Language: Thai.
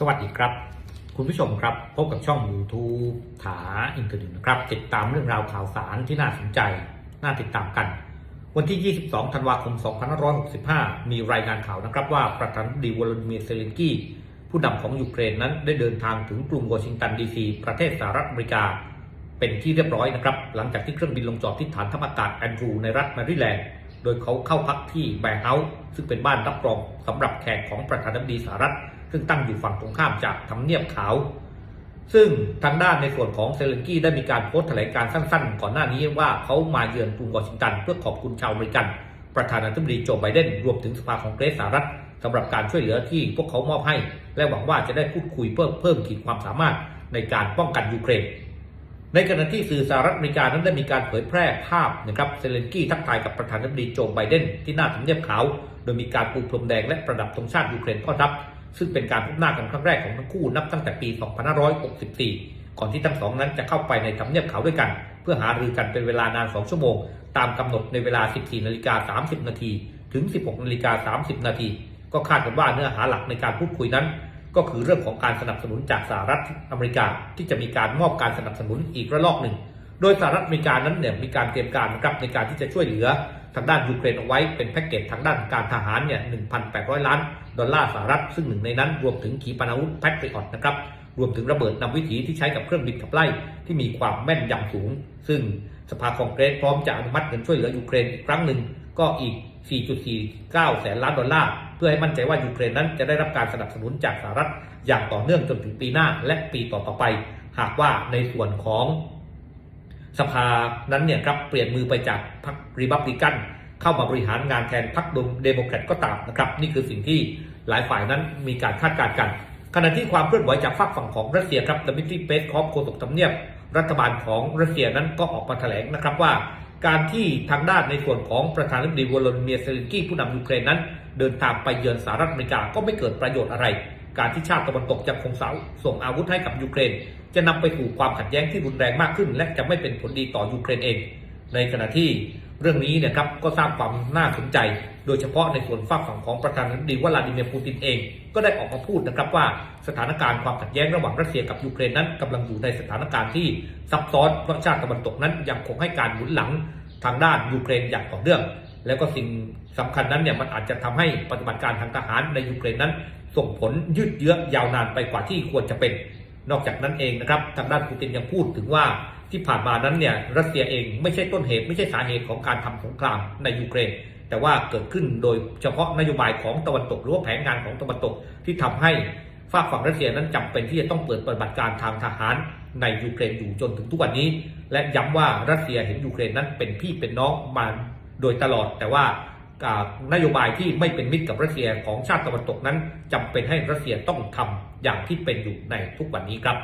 สวัสดีครับ คุณผู้ชมครับพบกับช่อง YouTube ถาอินเทอร์เน็ตนะครับ ติดตามเรื่องราวข่าวสารที่น่าสนใจ น่าติดตามกัน วันที่ 22 ธันวาคม 2565 มีรายงานข่าวนะครับว่าประธานาธิบดีวลาดิเมียร์เซเลนกี้ผู้นำของยูเครนนั้นได้เดินทางถึงกรุงวอชิงตันดีซีประเทศสหรัฐอเมริกา เป็นที่เรียบร้อยนะครับ หลังจากที่เครื่องบินลงจอดที่ฐานทัพอากาศแอนดรูในรัฐแมริแลนด์โดยเขาเข้าพักที่แบร์เฮาส์ซึ่งเป็นบ้านรับรองสำหรับแขกของประธานาธิบดีสหรัฐ ซึ่งตั้งอยู่ฝั่งตรงข้ามจากทำเนียบขาว ซึ่งทางด้านในส่วนของเซเลนกี้ได้มีการโพสต์แถลงการสั้นๆ ก่อนหน้านี้ว่าเขามาเยือนกรุงวอชิงตันเพื่อขอบคุณชาวอเมริกัน ประธานาธิบดีโจไบเดนรวมถึงสภาของเกรสสหรัฐสำหรับการช่วยเหลือที่พวกเขามอบให้ และหวังว่าจะได้พูดคุยเพิ่มเพิ่มขีดความสามารถในการป้องกันยูเครนในขณะที่สื่อสหรัฐอเมริกานั้นได้มีการเผยแพร่ภาพนะครับเซเลนกี้ทักทายกับประธานาธิบดีโจไบเดนที่หน้าทำเนียบขาว โดยมีการปูพรมแดงและประดับธงชาติยูเครนต้อรับ ซึ่งเป็นการพบหน้ากันครั้งแรกของทั้งคู่นับตั้งแต่ปี 2564 ก่อนที่ทั้งสองนั้นจะเข้าไปในทำเนียบขาวด้วยกัน เพื่อหารือกันเป็นเวลานาน 2 ชั่วโมง ตามกำหนดในเวลา 14นาฬิกา30 นาทีถึง 16นาฬิกา30 นาทีก็คาดกันว่าเนื้อหาหลักในการพูดคุยนั้น ก็คือเรื่องของการสนับสนุนจากสหรัฐอเมริกา ที่จะมีการมอบการสนับสนุนอีกระลอกหนึ่ง โดยสหรัฐอเมริกานั้นเนี่ยมีการเตรียมการนะครับในการที่จะช่วยเหลือ ทางด้านยูเครนเอาไว้เป็นแพ็กเกจทางด้านการทหารเนี่ย 1,800 ล้าน ดอลลาร์สหรัฐ ซึ่งหนึ่งในนั้นรวมถึงขีปนาวุธแพทริออตนะครับ รวมถึงระเบิดนำวิถีที่ใช้กับเครื่องบินขับไล่ที่มีความแม่นยำสูง ซึ่งสภาคองเกรสพร้อมจะอนุมัติเงินช่วยเหลือยูเครนอีกครั้งหนึ่งก็อีก 4.49 แสนล้านดอลลาร์ เพื่อให้มั่นใจว่ายูเครนนั้นจะได้รับการสนับสนุนจากสหรัฐอย่างต่อเนื่องจนถึงปีหน้าและปีต่อๆไป หากว่าในส่วนของ สภานั้นเนี่ยครับเปลี่ยนมือไปจากพรรครีบับลิกัน เข้ามาบริหารงานแทนพรรคเดโมแครตก็ตามนะครับ นี่คือสิ่งที่หลายฝ่ายนั้นมีการคาดการณ์กัน ขณะที่ความเคลื่อนไหวจากฝั่งฝั่งของรัสเซียครับดมิทรีเปสคอฟโฆษกทำเนียบ รัฐบาลของรัสเซียนั้นก็ออกมาแถลงนะครับว่า การที่ทางด้านในส่วนของประธานาธิบดีวลาดิเมียร์เซเลนกี้ผู้นำยูเครนนั้น เดินทางไปเยือนสหรัฐอเมริกาก็ไม่เกิดประโยชน์อะไร การที่ชาติตะวันตกยังคงเสาส่งอาวุธให้กับยูเครน จะนำไปสู่ความขัดแย้งที่รุนแรงมากขึ้น และจะไม่เป็นผลดีต่อยูเครนเอง ในขณะที่เรื่องนี้เนี่ยครับก็สร้างความน่าสนใจ โดยเฉพาะในส่วนฝั่งฝั่งของประธานาธิบดีวลาดิเมียร์ปูตินเอง ก็ได้ออกมาพูดนะครับว่าสถานการณ์ความขัดแย้งระหว่างรัสเซียกับยูเครนนั้นกำลังอยู่ในสถานการณ์ที่ซับซ้อนเพราะชาติตะวันตกนั้นยังคงให้การหนุนหลังทางด้านยูเครนอย่างต่อเนื่อง แล้วก็สิ่งสำคัญนั้นเนี่ยมันอาจจะทำให้ปฏิบัติการทางทหารในยูเครนนั้น ส่งผลยืดเยื้อยาวนานไปกว่าที่ควรจะเป็น นอกจากนั้นเองนะครับทางด้านปูตินยังพูดถึงว่าที่ผ่านมานั้นเนี่ยรัสเซียเองไม่ใช่ต้นเหตุไม่ใช่สาเหตุของการทำสงครามในยูเครน แต่ว่าเกิดขึ้นโดยเฉพาะนโยบายของตะวันตกหรือว่าแผนงานของตะวันตกที่ทำให้ฝากฝั่งรัสเซียนั้นจำเป็นที่จะต้องเปิดปฏิบัติการทางทหารในยูเครนอยู่จนถึงทุกวันนี้ และย้ำว่ารัสเซียเห็นยูเครนนั้นเป็นพี่เป็นน้องมา โดยตลอดแต่ว่านโยบายที่ไม่เป็นมิตรกับรัสเซียของชาติตะวันตกนั้นจำเป็นให้รัสเซียต้องทำอย่างที่เป็นอยู่ในทุกวันนี้ครับ